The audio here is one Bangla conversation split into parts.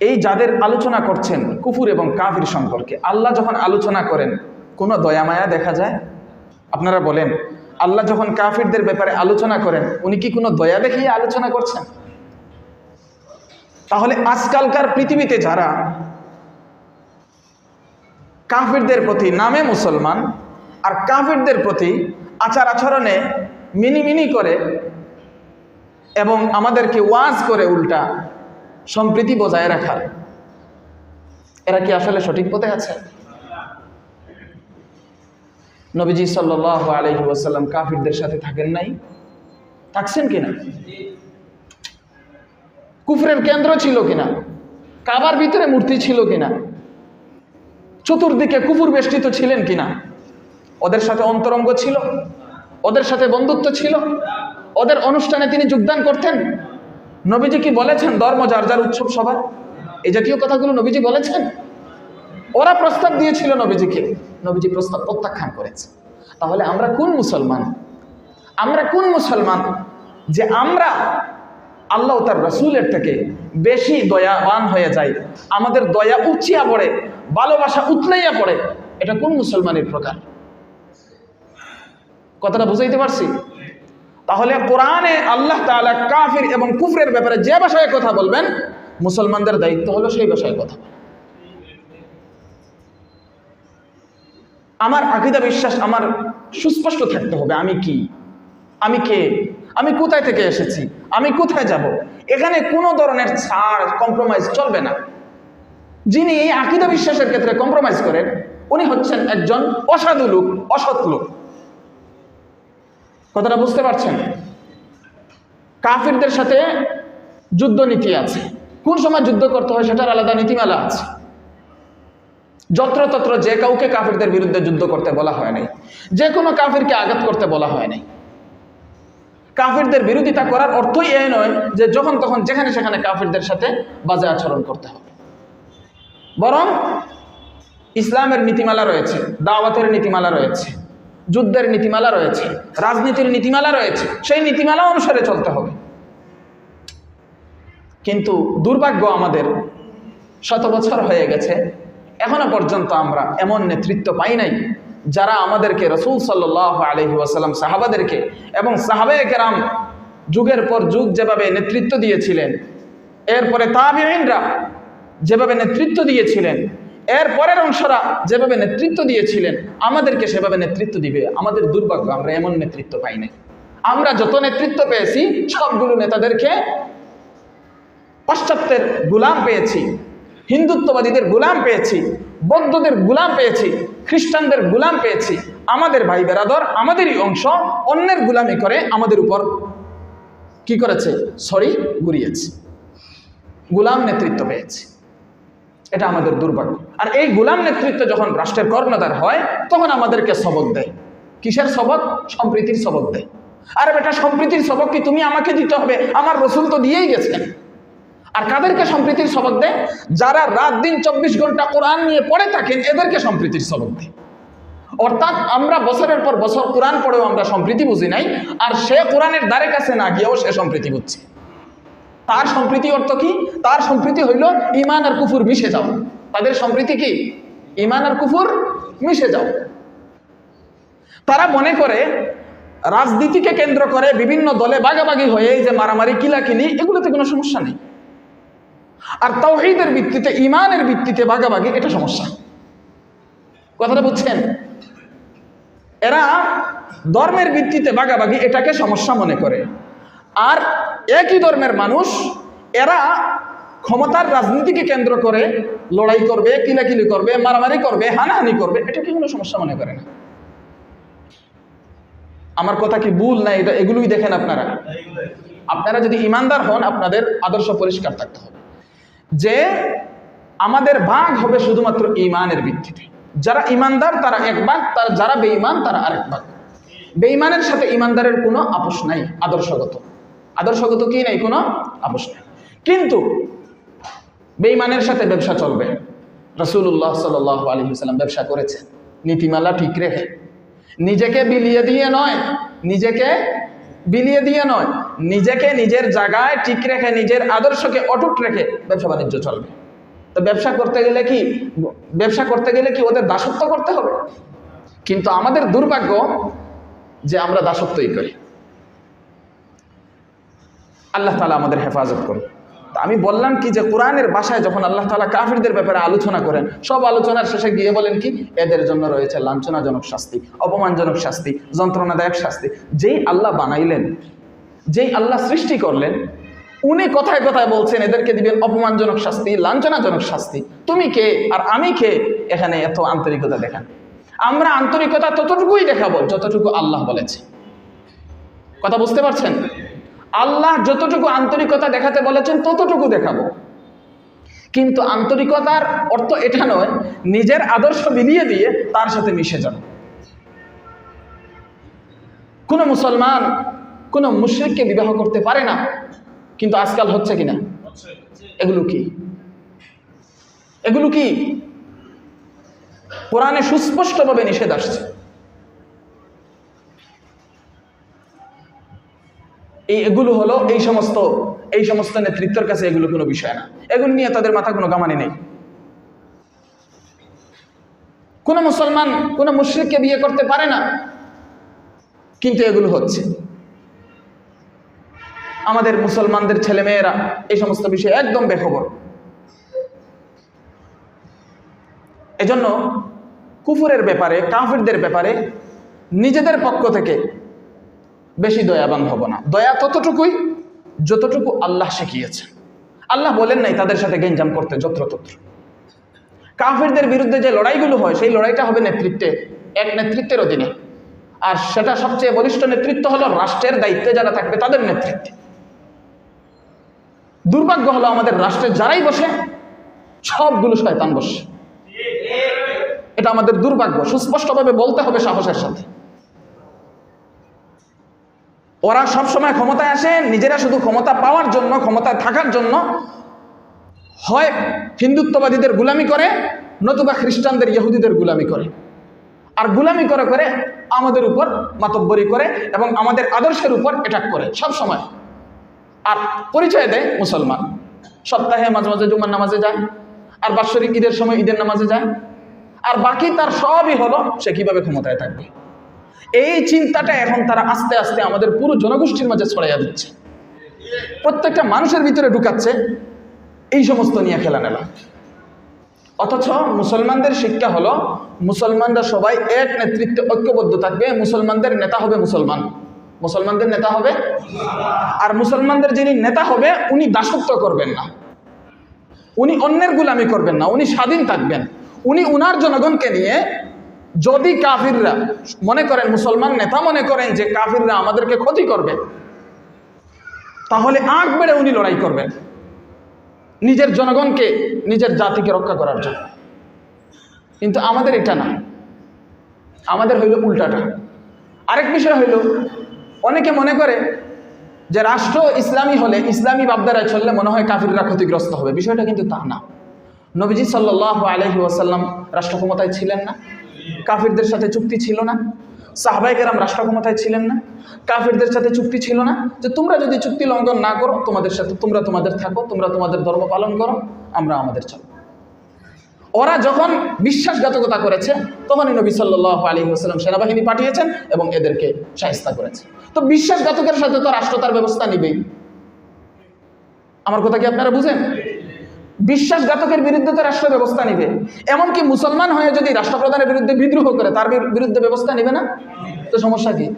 এই যাদের আলোচনা করছেন কুফুর এবং কাফির সম্পর্কে, আল্লাহ যখন আলোচনা করেন, কোনো দয়া মায়া দেখা যায়? আপনারা বলেন, আল্লাহ যখন কাফিরদের ব্যাপারে আলোচনা করেন, উনি কি কোনো দয়া দেখিয়ে আলোচনা করছেন? তাহলে আজকালকার পৃথিবীতে যারা কাফিরদের প্রতি নামে মুসলমান আর কাফিরদের প্রতি আচার আচরণে মিনি মিনি করে এবং আমাদেরকে ওয়াজ করে উল্টা সম্প্রীতি বজায় রাখার এরা কি আসলে সঠিক পথে আছে? নবীজি সাল্লাহ আলহি কাফিরদের সাথে থাকেন নাই। থাকছেন কিনা? কুফরের কেন্দ্র ছিল কিনা? কাবার ভিতরে মূর্তি ছিল কিনা? চতুর্দিকে কুকুর বেষ্টিত ছিলেন কিনা? ওদের সাথে অন্তরঙ্গ ছিল? ওদের সাথে বন্ধুত্ব ছিল? ওদের অনুষ্ঠানে তিনি যোগদান করতেন? নবীজি কি বলেছেন ধর্ম যার যার উৎসব সবার? এই জাতীয় কথাগুলো নবীজি বলেছেন? ওরা প্রস্তাব দিয়েছিল নবীজিকে। নবীজি প্রস্তাব প্রত্যাখ্যান করেছে। তাহলে আমরা কোন মুসলমান? আমরা কোন মুসলমান যে আমরা আল্লাহ তার রসুলের থেকে বেশি দয়াবান হয়ে যায় আমাদের দয়া উচ্চিয়া পড়ে, ভালোবাসা উতলাইয়া পড়ে। এটা কোন মুসলমানের প্রকার? কথাটা বুঝাইতে পারছি? তাহলে কোরআনে আল্লাহ তাআলা কাফির এবং কুফরের ব্যাপারে যে ভাষায় কথা বলবেন, মুসলমানদের দায়িত্ব হলো সেই ভাষায় কথা আমার আকিদা বিশ্বাস, আমার সুস্পষ্ট থাকতে হবে, আমি কি? আমি কে? আমি কোথায় থেকে এসেছি? আমি কোথায় যাব? এখানে কোনো ধরনের ছাড় কম্প্রোমাইজ চলবে না। যিনি এই আকিদা বিশ্বাসের ক্ষেত্রে কম্প্রোমাইজ করেন, উনি হচ্ছেন একজন অসাধু লোক, অসৎ লোক। কথাটা বুঝতে পারছেন? কাফিরদের সাথে যুদ্ধ নীতি আছে। কোন সময় যুদ্ধ করতে হয় সেটার আলাদা নীতিমালা আছে। যত্রতত্র যে কাউকে কাফিরদের বিরুদ্ধে যুদ্ধ করতে বলা হয় নাই, যে কোনো কাফিরকে আঘাত করতে বলা হয় নাই। কাফিরদের বিরোধিতা করার অর্থই এই নয় যে যখন তখন যেখানে সেখানে কাফিরদের সাথে বাজে আচরণ করতে হবে। বরং ইসলামের নীতিমালা রয়েছে, দাওয়াতের নীতিমালা রয়েছে। যুদ্ধের নীতিমালা রয়েছে, রাজনীতির নীতিমালা রয়েছে, সেই নীতিমালা অনুসারে চলতে হবে। কিন্তু দুর্ভাগ্য আমাদের, শত বছর হয়ে গেছে, এখনও পর্যন্ত আমরা এমন নেতৃত্ব পাই নাই যারা আমাদেরকে রসুল সাল্লাহ আলহি সাহাবাদেরকে এবং সাহাবে কেরাম যুগের পর যুগ যেভাবে নেতৃত্ব দিয়েছিলেন, এরপরে তাবিনরা যেভাবে নেতৃত্ব দিয়েছিলেন এর পরের অংশরা যেভাবে নেতৃত্ব দিয়েছিলেন, আমাদেরকে সেভাবে নেতৃত্ব দিবে। আমাদের দুর্ভাগ্য, আমরা এমন নেতৃত্ব পাই নাই। আমরা যত নেতৃত্ব পেয়েছি, সবগুলো নেতাদেরকে পাশ্চাত্যের গুলাম পেয়েছি, হিন্দুত্ববাদীদের গুলাম পেয়েছি, বৌদ্ধদের গুলাম পেয়েছি, খ্রিস্টানদের গুলাম পেয়েছি। আমাদের ভাই বেরাদর, আমাদেরই অংশ, অন্যের গুলামি করে আমাদের উপর কি করেছে? সরি ঘুরিয়েছে গুলাম নেতৃত্ব পেয়েছি। এটা আমাদের দুর্ভাগ্য। আর এই গুলাম নেতৃত্ব যখন রাষ্ট্রের কর্ণধার হয়, তখন আমাদেরকে সবক দেয়। কিসের সবক সম্প্রীতির সবক দেয়। আর এটা সম্প্রীতির সবক কি তুমি আমাকে দিতে হবে? আমার রসুল তো দিয়েই গেছেন। আর কাদেরকে সম্প্রীতির সবক দেয়? যারা রাত দিন চব্বিশ ঘণ্টা কোরআন নিয়ে পড়ে থাকেন, এদেরকে সম্প্রীতির সবক দেয়। অর্থাৎ আমরা বছরের পর বছর কোরআন পড়েও আমরা সম্প্রীতি বুঝি নাই, আর সে কোরআনের দ্বারে কাছে না গিয়েও সে সম্প্রীতি বুঝছে। তার সম্প্রীতি অর্থ কি? তার সম্প্রীতি হইল ইমান আর কুফুর মিশে যাও। তাদের সম্প্রীতি কি? ইমান আর কুফুর মিশে যাও। তারা মনে করে রাজনীতিকে কেন্দ্র করে বিভিন্ন দলে বাগাবাগি হয়ে এই যে মারামারি, কিলাকিলি, এগুলোতে কোনো সমস্যা নেই। আর তাওহীদের ভিত্তিতে ইমানের ভিত্তিতে ভাগাভাগি এটা সমস্যা। কথাটা বুঝছেন? এরা ধর্মের ভিত্তিতে ভাগাভাগি এটাকে সমস্যা মনে করে। আর একই ধর্মের মানুষ, এরা ক্ষমতার রাজনীতিকে কেন্দ্র করে লড়াই করবে, কিলাকিলি করবে, মারামারি করবে, হানাহানি করবে। এটাকে কোনো সমস্যা মনে করে না? আমার কথা কি ভুল না এটা? এগুলোই দেখেন আপনারা। আপনারা যদি ইমানদার হন, আপনাদের আদর্শ পরিষ্কার থাকতে হবে। যে আমাদের ভাগ হবে শুধুমাত্র ইমানের ভিত্তিতে। যারা ইমানদার, তারা এক ভাগ, তার যারা বেঈমান, তারা আরেক ভাগ। বেঈমানের সাথে ইমানদারের কোনো আপোষ নাই, আদর্শগত। আদর্শগত কি নাই? কোনো আপোষ কিন্তু বেঈমানের সাথে ব্যবসা চলবে। রসুল্লাহ সাল আলী সাল্লাম ব্যবসা করেছে নীতিমালা ঠিক রেখে। নিজেকে বিলিয়ে দিয়ে নয়, নিজেকে বিলিয়ে দিয়ে নয়, নিজেকে নিজের জায়গায় ঠিক রেখে, নিজের আদর্শকে অটুট রেখে ব্যবসা বাণিজ্য চলবে। তো ব্যবসা করতে গেলে কি, ব্যবসা করতে গেলে কি ওদের দাসত্ব করতে হবে? কিন্তু আমাদের দুর্ভাগ্য যে আমরা দাসত্বই করি। আল্লাহ তালা আমাদের হেফাজত করুন। আমি বললাম কি যে কোরআনের বাসায় যখন আল্লাহ তালা কাফিরদের ব্যাপারে আলোচনা করেন, সব আলোচনার শেষে গিয়ে বলেন কি, এদের জন্য রয়েছে লাঞ্ছনাজনক শাস্তি, অপমানজনক শাস্তি, যন্ত্রণাদায়ক শাস্তি। যেই আল্লাহ বানাইলেন, যেই আল্লাহ সৃষ্টি করলেন, উনি কথায় কথায় বলছেন, এদেরকে দিবেন অপমানজনক শাস্তি, লাঞ্ছনাজনক শাস্তি। তুমি কে আর আমি কে? এখানে এত আন্তরিকতা দেখান। আমরা আন্তরিকতা ততটুকুই দেখাবো যতটুকু আল্লাহ বলেছে। কথা বুঝতে পারছেন? আল্লাহ যতটুকু আন্তরিকতা দেখাতে বলেছেন, ততটুকু দেখাবো। কিন্তু আন্তরিকতার অর্থ এটা নয়, নিজের আদর্শ বিলিয়ে দিয়ে তার সাথে মিশে যান। কোনো মুসলমান কোনো মুশ্রিককে বিবাহ করতে পারে না, কিন্তু আজকাল হচ্ছে কিনা? এগুলো কি? এগুলো কি? কোরআনে সুস্পষ্টভাবে নিষেধ আসছে। এই এগুলো হলো এই সমস্ত এই সমস্ত নেতৃত্বের কাছে এগুলো কোনো বিষয় না। এগুলো নিয়ে তাদের মাথা কোনো কামানি নেই। কোনো মুসলমান, কোনো মুশ্রিককে বিয়ে করতে পারে না, কিন্তু এগুলো হচ্ছে। আমাদের মুসলমানদের ছেলেমেয়েরা এই সমস্ত বিষয়ে একদম বেখবর। এজন্য কুফুরের ব্যাপারে, কাফিরদের ব্যাপারে, নিজেদের পক্ষ থেকে বেশি দয়াবান হব না। দয়া ততটুকুই যতটুকু আল্লাহ শিখিয়েছে। আল্লাহ বলেন নাই তাদের সাথে গেঞ্জাম করতে, যত্রতত্র। কাফিরদের বিরুদ্ধে যে লড়াইগুলো হয়, সেই লড়াইটা হবে নেতৃত্বে, এক নেতৃত্বের অধীনে। আর সেটা সবচেয়ে বলিষ্ঠ নেতৃত্ব হলো রাষ্ট্রের দায়িত্বে যারা থাকবে, তাদের নেতৃত্বে। দুর্ভাগ্য হলো আমাদের রাষ্ট্রে যারাই বসে, সবগুলো শয়তান বসে। এটা আমাদের দুর্ভাগ্য। সুস্পষ্টভাবে বলতে হবে সাহসের সাথে। ওরা সব সময় ক্ষমতায় আসে, নিজেরা শুধু ক্ষমতা পাওয়ার জন্য, ক্ষমতায় থাকার জন্য হয় হিন্দুত্ববাদীদের গুলামি করে, নতুবা খ্রিস্টানদের ইহুদিদের গুলামি করে। আর গুলামি করে করে আমাদের উপর মাতব্বরি করে এবং আমাদের আদর্শের উপর অ্যাটাক করে সব সময় আর পরিচয় দেয় মুসলমান। সপ্তাহে মাঝে মাঝে জুমার নামাজে যায়, আর বাৎসরিক ঈদের সময় ঈদের নামাজে যায়। আর বাকি তার সবই হলো সে কীভাবে ক্ষমতায় থাকবে। এই চিন্তাটা এখন তারা আস্তে আস্তে আমাদের পুরো জনগোষ্ঠীর মাঝে ছড়াইয়া দিচ্ছে। প্রত্যেকটা মানুষের ভিতরে ঢুকাচ্ছে, এই সমস্ত নিয়ে খেলা নেলা অথচ মুসলমানদের শিক্ষা হলো, মুসলমানরা সবাই এক নেতৃত্বে ঐক্যবদ্ধ থাকবে, মুসলমানদের নেতা হবে মুসলমান। মুসলমানদের নেতা হবে আর মুসলমানদের যিনি নেতা হবে, উনি দাসত্ব করবেন না। উনি অন্যের গুলামি করবেন না, উনি স্বাধীন থাকবেন। উনি উনার জনগণকে নিয়ে যদি কাফিররা মনে করেন মুসলমান নেতা মনে করেন যে কাফিররা আমাদেরকে ক্ষতি করবে, তাহলে আগ বেড়ে উনি লড়াই করবেন। নিজের জনগণকে, নিজের জাতিকে রক্ষা করার জন্য। কিন্তু আমাদের এটা না। আমাদের হইল উল্টাটা। আরেক বিষয় হইল, অনেকে মনে করে যে রাষ্ট্র ইসলামী হলে ইসলামী বাবদারায় চললে মনে হয় কাফিররা ক্ষতিগ্রস্ত হবে। বিষয়টা কিন্তু তা না। নবীজি সাল্লাহ আলহি ওয়াসাল্লাম রাষ্ট্র ক্ষমতায় ছিলেন না। কাফিরদের সাথে চুক্তি ছিল না সাহবাইকেরাম রাষ্ট্র ক্ষমতায় ছিলেন না, কাফিরদের সাথে চুক্তি ছিল না যে তোমরা যদি চুক্তি লঙ্ঘন না করো, তোমাদের সাথে তোমরা তোমাদের থাকো, তোমরা তোমাদের ধর্ম পালন করো, আমরা আমাদের চলো। ওরা যখন বিশ্বাসঘাতকতা করেছে, তখনই নবী সাল্লাহ আলী ওসালাম সেনাবাহিনী পাঠিয়েছেন এবং এদেরকে সাহিস্তা করেছে। তো বিশ্বাসঘাতকের সাথে তো রাষ্ট্র তার ব্যবস্থা নিবেই। আমার কথা কি আপনারা বুঝেন? বিশ্বাসঘাতকের বিরুদ্ধে তো রাষ্ট্র ব্যবস্থা নিবে। এমনকি মুসলমান হয়ে যদি রাষ্ট্রপ্রধানের বিরুদ্ধে বিদ্রোহ করে, তার বিরুদ্ধে ব্যবস্থা নিবে না? তো সমস্যা কি?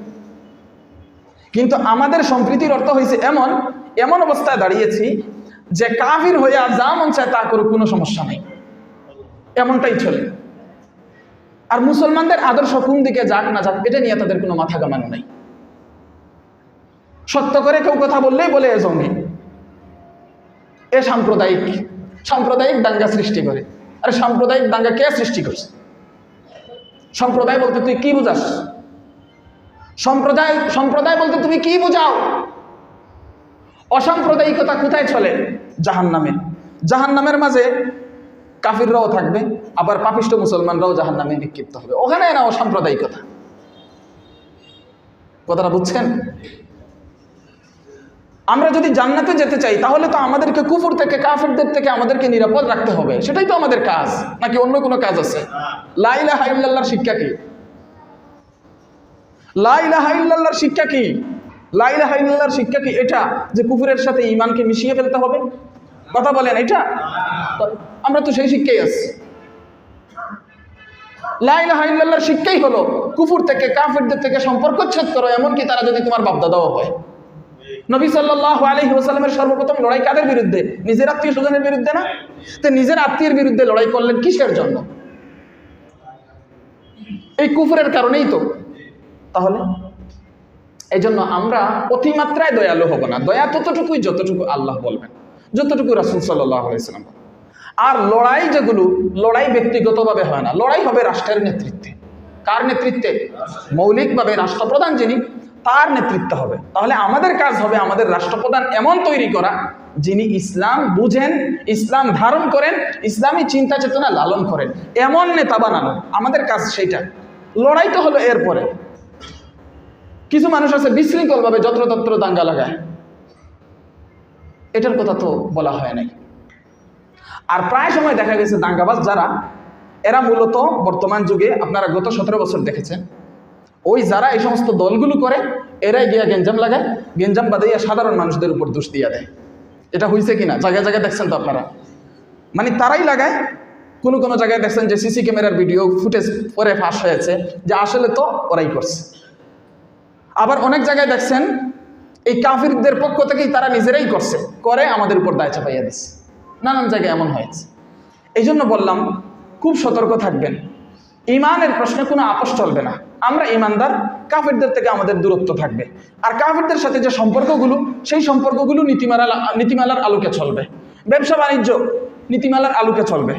কিন্তু আমাদের সম্প্রীতির অর্থ হয়েছে এমন এমন অবস্থায় দাঁড়িয়েছি যে কাফির হয়ে যা মন চায় তা করুক, কোনো সমস্যা নেই। এমনটাই চলে। আর মুসলমানদের আদর্শ কোন দিকে যাক না যাক, এটা নিয়ে তাদের কোনো মাথা কামানো নেই। সত্য করে কেউ কথা বললেই বলে, এ জঙ্গি এ সাম্প্রদায়িক সাম্প্রদায়িক দাঙ্গা সৃষ্টি করে। আরে সাম্প্রদায়িক দাঙ্গা কে সৃষ্টি করছে? সম্প্রদায় বলতে তুই কি বুঝাস? সম্প্রদায় সম্প্রদায় বলতে তুমি কি বোঝাও? অসাম্প্রদায়িকতা কোথায় চলে? জাহান নামে জাহান নামের মাঝে কাফিররাও থাকবে, আবার পাপিষ্ট মুসলমানরাও জাহান নামে নিক্ষিপ্ত হবে। ওখানে না অসাম্প্রদায়িকতা কথাটা বুঝছেন? আমরা যদি জান্নাতে যেতে চাই, তাহলে তো আমাদেরকে কুফুর থেকে, কাফেরদের থেকে আমাদেরকে নিরাপদ রাখতে হবে। সেটাই তো আমাদের কাজ। নাকি অন্য কোনো কাজ আছে? লাইলা হাইল্লাহর শিক্ষা কি? লাইলা হাইল্লাহর শিক্ষা কি? লাইলা হাইল্লাহর শিক্ষা কি? এটা যে কুফুরের সাথে ইমানকে মিশিয়ে ফেলতে হবে? কথা বলেন, এটা? আমরা তো সেই শিক্ষাই আছি। লাইলা হাইল্লাহর শিক্ষাই হলো কুফুর থেকে, কাফেরদের থেকে সম্পর্ক ছেদ করো, এমনকি তারা যদি তোমার বাপদাদাও হয়। নবী সাল্লাহ আলহি ওসালামের সর্বপ্রথম লড়াই কাদের বিরুদ্ধে? নিজের আত্মীয় স্বজনের বিরুদ্ধে না? তো নিজের আত্মীয়ের বিরুদ্ধে লড়াই করলেন কিসের জন্য? এই কুফুরের কারণেই তো। তাহলে? এই জন্য আমরা অতিমাত্রায় দয়ালু হব না। দয়া ততটুকুই যতটুকু আল্লাহ বলবেন, যতটুকু রাসুল সাল্লাহ আলাইসালাম। আর লড়াই যেগুলো, লড়াই ব্যক্তিগতভাবে হয় না। লড়াই হবে রাষ্ট্রের নেতৃত্বে। কার নেতৃত্বে? মৌলিকভাবে রাষ্ট্রপ্রধান যিনি তার নেতৃত্ব হবে। তাহলে আমাদের কাজ হবে আমাদের রাষ্ট্রপ্রধান এমন তৈরি করা যিনি ইসলাম বুঝেন, ইসলাম ধারণ করেন, ইসলামী চিন্তা চেতনা লালন করেন। এমন নেতা বানানো, আমাদের কাজ সেইটা। লড়াই তো হলো এরপরে কিছু মানুষ আছে বিশৃঙ্খলভাবে যত্রতত্র দাঙ্গা লাগায়। এটার কথা তো বলা হয় নাই। আর প্রায় সময় দেখা গেছে দাঙ্গাবাজ যারা, এরা মূলত বর্তমান যুগে, আপনারা গত সতেরো বছর দেখেছেন ওই যারা এই সমস্ত দলগুলো করে, এরাই গিয়া গেঞ্জাম লাগায়, গেঞ্জাম বাদাইয়া সাধারণ মানুষদের উপর দোষ দিয়া দেয়। এটা হয়েছে কিনা? জায়গায় জায়গায় দেখছেন তো আপনারা? মানে তারাই লাগায়। কোনো কোনো জায়গায় দেখছেন যে সিসি ক্যামেরার ভিডিও, ফুটেজ পরে ফাঁস হয়েছে, যে আসলে তো ওরাই করছে। আবার অনেক জায়গায় দেখছেন, এই কাফিরদের পক্ষ থেকেই তারা নিজেরাই করছে, করে আমাদের উপর দায় চাপাইয়া দিচ্ছে নানান জায়গায় এমন হয়েছে। এই জন্য বললাম, খুব সতর্ক থাকবেন। ইমানের প্রশ্নে কোনো আপোষ চলবে না। আমরা ইমানদার, কাফেরদের থেকে আমাদের দূরত্ব থাকবে। আর কাফেরদের সাথে যে সম্পর্কগুলো, সেই সম্পর্কগুলো নীতিমালার নীতিমালার আলোকে চলবে। ব্যবসা বাণিজ্য নীতিমালার আলোকে চলবে।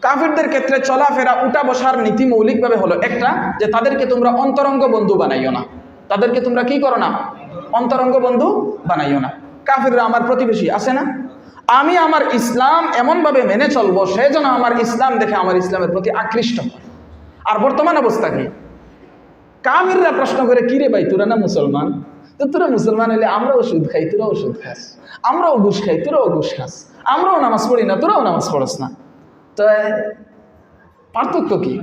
কাফিরদের ক্ষেত্রে চলাফেরা, উঠা বসার নীতি মৌলিকভাবে হলো একটা, যে তাদেরকে তোমরা অন্তরঙ্গ বন্ধু বানাইও না। তাদেরকে তোমরা কি করো না? অন্তরঙ্গ বন্ধু বানাইও না। কাফিররা আমার প্রতিবেশী, আছে না? আমি আমার ইসলাম এমনভাবে মেনে চলবো, সে যেন আমার ইসলাম দেখে আমার ইসলামের প্রতি আকৃষ্ট হয়। আর বর্তমান অবস্থা কি? কামিররা প্রশ্ন করে, কিরে ভাই, তোরা না মুসলমান? তো তোরা মুসলমান হলে আমরাও ওষুধ খাই তোরা ওষুধ খাস। আমরাও ঘুষ খাই, তোরাও ঘুষ খাস। আমরাও নামাজ পড়ি না, তোরাও নামাজ পড়স না। তো পার্থক্য কি?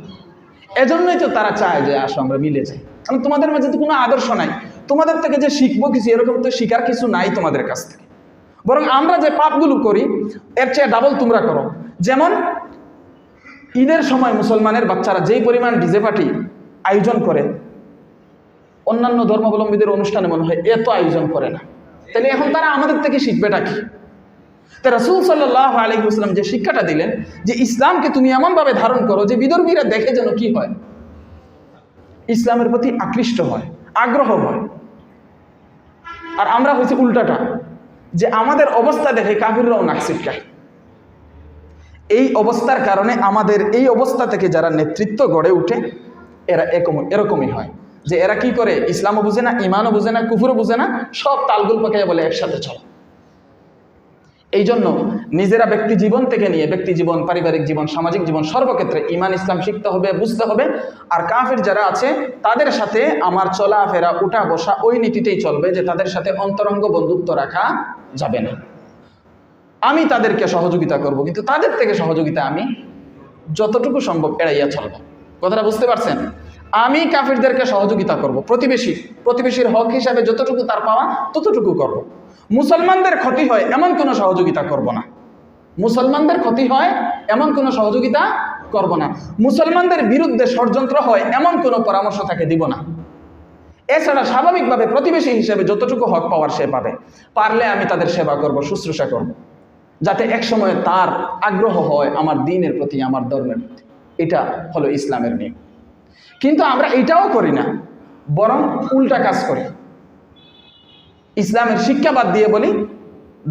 এজন্যই তো তারা চায় যে, আসো, আমরা মিলে যাই। কারণ তোমাদের মাঝে তো কোনো আদর্শ নাই। তোমাদের থেকে যে শিখব কিছু, এরকম তো শিকার কিছু নাই তোমাদের কাছ থেকে। বরং আমরা যে পাপগুলো করি, এর চেয়ে ডাবল তোমরা করো। যেমন, ঈদের সময় মুসলমানের বাচ্চারা যেই পরিমাণ ডিজে পার্টি আয়োজন করে অন্যান্য ধর্মাবলম্বীদের অনুষ্ঠানে মনে হয় এত আয়োজন করে না। তাহলে এখন তারা আমাদের থেকে শিখবেটা কি? তো রাসুল সাল্লাহ আলহিউসলাম যে শিক্ষাটা দিলেন যে ইসলামকে তুমি এমনভাবে ধারণ করো যে বিদর্মীরা দেখে যেন কি হয়? ইসলামের প্রতি আকৃষ্ট হয়, আগ্রহ হয়। আর আমরা হয়েছি উল্টাটা, যে আমাদের অবস্থা দেখে কাফিররাও নাক ছিটকায় এই অবস্থার কারণে আমাদের এই অবস্থা থেকে যারা নেতৃত্ব গড়ে উঠে এরা এরকম এরকমই হয়। যে এরা কি করে? ইসলামও বুঝে না ইমানও বুঝে না, কুফুরও বুঝে না, সব তালগুল পাকাইয়া বলে একসাথে চলো। এই জন্য নিজেরা ব্যক্তি জীবন থেকে নিয়ে, ব্যক্তি জীবন, পারিবারিক জীবন, সামাজিক জীবন, সর্বক্ষেত্রে ইমান ইসলাম শিখতে হবে, বুঝতে হবে। আর কাফের যারা আছে, তাদের সাথে আমার চলাফেরা উঠা বসা ওই নীতিতেই চলবে যে তাদের সাথে অন্তরঙ্গ বন্ধুত্ব রাখা যাবে না। আমি তাদেরকে সহযোগিতা করব, কিন্তু তাদের থেকে সহযোগিতা আমি যতটুকু সম্ভব এড়াইয়া চলব। কথাটা বুঝতে পারছেন? আমি কাফিরদেরকে সহযোগিতা করব, প্রতিবেশী, প্রতিবেশীর হক হিসাবে যতটুকু তার পাওয়া ততটুকু করব। মুসলমানদের ক্ষতি হয় এমন কোনো সহযোগিতা করব না। মুসলমানদের ক্ষতি হয় এমন কোনো সহযোগিতা করব না। মুসলমানদের বিরুদ্ধে ষড়যন্ত্র হয় এমন কোনো পরামর্শ তাকে দিব না। এছাড়া স্বাভাবিকভাবে প্রতিবেশী হিসেবে যতটুকু হক পাওয়ার সে পাবে। পারলে আমি তাদের সেবা করব, শুশ্রূষা করব, যাতে একসময় তার আগ্রহ হয় আমার দিনের প্রতি, আমার ধর্মের প্রতি। এটা হলো ইসলামের নিয়ম। কিন্তু আমরা এটাও করি না, বরং উল্টা কাজ করি। ইসলামের শিক্ষা বাদ দিয়ে বলি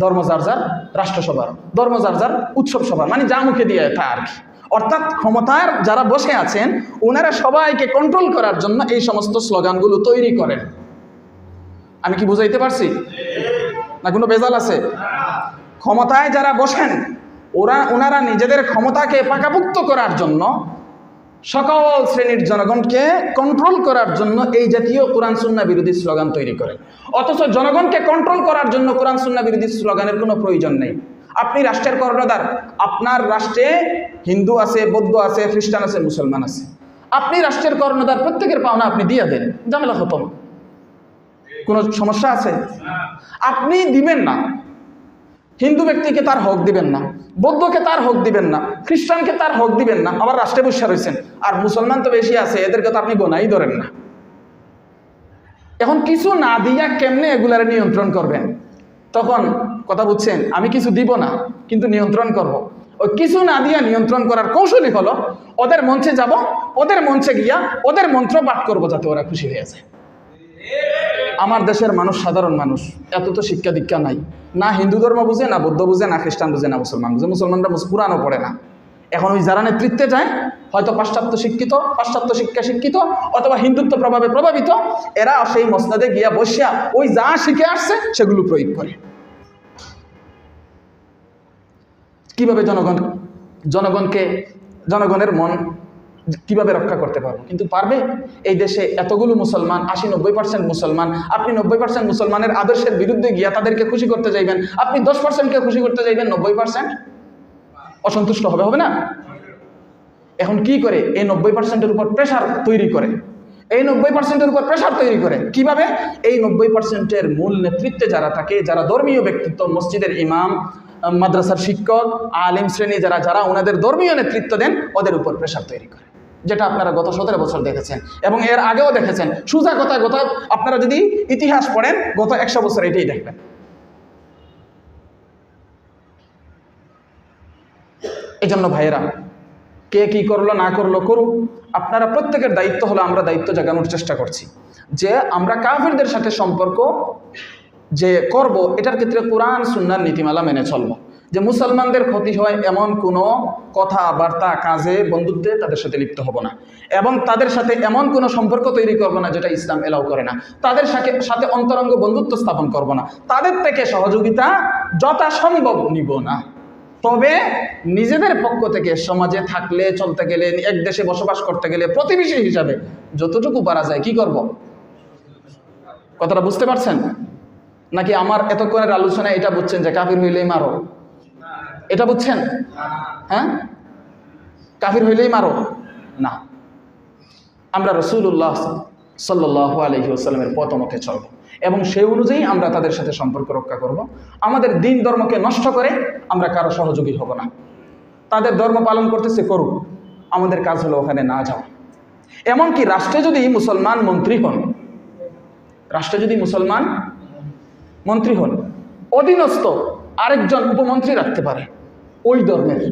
ধর্ম যার যার রাষ্ট্রসভার ধর্ম যার যার উৎসব সভার মানে যা মুখে দিয়ে তা আর কি। অর্থাৎ ক্ষমতার যারা বসে আছেন ওনারা সবাইকে কন্ট্রোল করার জন্য এই সমস্ত স্লোগানগুলো তৈরি করেন। আমি কি বুঝাইতে পারছি? না কোনো বেজাল আছে? ক্ষমতায় যারা বসেন, ওরা ওনারা নিজেদের ক্ষমতাকে পাকাপুক্ত করার জন্য সকল শ্রেণির জনগণকে কন্ট্রোল করার জন্য এই জাতীয় কোরআন সুন্না বিরোধী স্লোগান তৈরি করে। অথচ জনগণকে কন্ট্রোল করার জন্য কোরআন সুন্না বিরোধী স্লোগানের কোনো প্রয়োজন নেই। আপনি রাষ্ট্রের কর্ণধার, আপনার রাষ্ট্রে হিন্দু আছে, বৌদ্ধ আছে, খ্রিস্টান আছে, মুসলমান আছে। আপনি রাষ্ট্রের কর্ণধার, প্রত্যেকের পাওনা আপনি দিয়ে দেন, ঝামেলা খতম। কোনো সমস্যা আছে? আপনি দিবেন না। হিন্দু ব্যক্তিকে তার হক দিবেন না। বৌদ্ধকে তার হক দিবেন না, খ্রিস্টানকে তার হক দিবেন না, আবার রাষ্ট্রে বসে রয়েছেন আর মুসলমান তো বেশি আছে, এদেরকে তো আপনি গোনাই ধরেন না। এখন কিছু না দিয়া কেমনে এগুলার নিয়ন্ত্রণ করবেন? তখন কথা বুঝছেন, আমি কিছু দিব না, কিন্তু নিয়ন্ত্রণ করব। ওই কিছু না দিয়া নিয়ন্ত্রণ করার কৌশলই হলো, ওদের মঞ্চে যাব, ওদের মঞ্চে গিয়া ওদের মন্ত্র পাঠ করব যাতে ওরা খুশি হয়ে যায়। আমার দেশের মানুষ সাধারণ মানুষ, এত তো শিক্ষা দীক্ষা নাই। না হিন্দু ধর্ম বুঝে, না বৌদ্ধ বুঝে, না খ্রিস্টান বুঝে, না মুসলমান বুঝে। মুসলমানরা মুস- কোরআনও পড়ে না। এখন ওই যারা নেতৃত্বে যায়, হয়তো পাশ্চাত্য শিক্ষিত, পাশ্চাত্য শিক্ষা শিক্ষিত, অথবা হিন্দুত্ব প্রভাবে প্রভাবিত, এরা সেই মসনাদে গিয়া বসিয়া ওই যা শিখে আসছে, সেগুলো প্রয়োগ করে। কীভাবে জনগণ, জনগণকে, জনগণের মন কীভাবে রক্ষা করতে পারব? কিন্তু পারবে? এই দেশে এতগুলো মুসলমান, আশি নব্বই পার্সেন্ট মুসলমান, আপনি নব্বই পার্সেন্ট মুসলমানের আদর্শের বিরুদ্ধে গিয়া তাদেরকে খুশি করতে চাইবেন আপনি দশ পার্সেন্টকে খুশি করতে চাইবেন নব্বই পার্সেন্ট অসন্তুষ্ট হবে হবে না? এখন কি করে? এই নব্বই পার্সেন্টের উপর প্রেশার তৈরি করে। এই নব্বই পার্সেন্টের উপর প্রেশার তৈরি করে। কীভাবে? এই নব্বই পার্সেন্টের মূল নেতৃত্বে যারা থাকে, যারা ধর্মীয় ব্যক্তিত্ব, মসজিদের ইমাম, মাদ্রাসার শিক্ষক, আলিম শ্রেণি যারা যারা ওনাদের ধর্মীয় নেতৃত্ব দেন, ওদের উপর প্রেশার তৈরি করে। যেটা আপনারা গত সতেরো বছর দেখেছেন। এবং এর আগেও দেখেছেন, সুজা কথা গত আপনারা যদি ইতিহাস পড়েন, গত একশো বছর এটাই দেখবেন। এই জন্য ভাইয়েরা, কে কি করল, না করল, করুক। আপনারা প্রত্যেকের দায়িত্ব হলো আমরা দায়িত্ব জাগানোর চেষ্টা করছি। যে আমরা কাফিরদের সাথে সম্পর্ক যে করব, এটার ক্ষেত্রে কোরআন, সুন্নার নীতিমালা মেনে চলব। যে মুসলমানদের ক্ষতি হয় এমন কোনো কথাবার্তা, কাজে, বন্ধুত্বে তাদের সাথে লিপ্ত হব না। এবং তাদের সাথে এমন কোনো সম্পর্ক তৈরি করব না যেটা ইসলাম এলাও করে না। তাদের সাথে সাথে অন্তরঙ্গ বন্ধুত্ব স্থাপন করব না। তাদের থেকে সহযোগিতা যথাসম্ভব নিব না। তবে নিজেদের পক্ষ থেকে, সমাজে থাকলে, চলতে গেলে, এক দেশে বসবাস করতে গেলে প্রতিবেশী হিসাবে যতটুকু পারা যায় কি করব? কথাটা বুঝতে পারছেন? নাকি আমার এতক্ষণের আলোচনায় এটা বুঝছেন যে কাফির হইলেই মারো? এটা বুঝছেন? হ্যাঁ? কাফির হইলেই মারো। না। আমরা রসুল্লাহ সাল্লাহ আলহি আসাল্লামের পথ চলব এবং সেই অনুযায়ী আমরা তাদের সাথে সম্পর্ক রক্ষা করব। আমাদের দিন ধর্মকে নষ্ট করে আমরা কারও সহযোগী হব না। তাদের ধর্ম পালন করতেছে করুক। আমাদের কাজ হলো ওখানে না যাওয়া। এমনকি রাষ্ট্রে যদি মুসলমান মন্ত্রী হন, রাষ্ট্রে যদি মুসলমান মন্ত্রী হন, অধীনস্থ আরেকজন উপমন্ত্রী রাখতে পারে, ওই ধর্মের।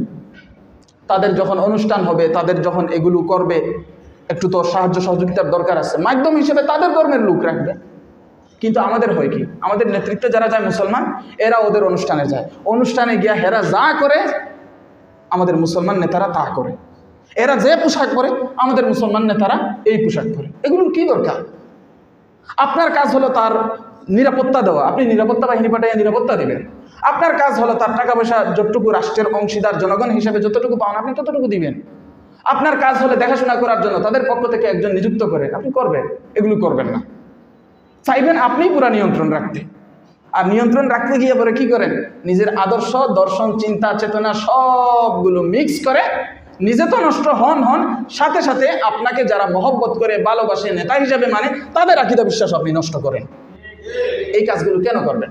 তাদের যখন অনুষ্ঠান হবে, তাদের যখন এগুলো করবে, একটু তো সাহায্য সহযোগিতার দরকার আছে। মাধ্যম হিসেবে তাদের ধর্মের লোক রাখবে। কিন্তু আমাদের হয় কি? আমাদের নেতৃত্বে যারা যায় মুসলমান, এরা ওদের অনুষ্ঠানে যায়। অনুষ্ঠানে গিয়া হেরা যা করে, আমাদের মুসলমান নেতারা তা করে। এরা যে পোশাক পরে, আমাদের মুসলমান নেতারা এই পোশাক পরে। এগুলোর কি দরকার? আপনার কাজ হলো তার নিরাপত্তা দেওয়া। আপনি নিরাপত্তা বাহিনী পাঠিয়ে নিরাপত্তা দিবেন। আপনার কাজ হলো তার টাকা পয়সা যতটুকু রাষ্ট্রের অংশীদার জনগণ হিসেবে যতটুকু পান আপনি ততটুকু দিবেন। আপনার কাজ হলে দেখাশোনা করার জন্য তাদের পক্ষ থেকে একজন নিযুক্ত করে, আপনি করবেন, এগুলো করবেন না। চাইবেন আপনিই পুরা নিয়ন্ত্রণ রাখতে। আর নিয়ন্ত্রণ রাখতে গিয়ে পরে কি করেন? নিজের আদর্শ, দর্শন, চিন্তা, চেতনা সবগুলো মিক্স করে নিজে তো নষ্ট হন হন, সাথে সাথে আপনাকে যারা মহব্বত করে, ভালোবাসে, নেতা হিসাবে মানে তাদের আকিদা বিশ্বাস আপনি নষ্ট করেন। এই কাজগুলো কেন করবেন?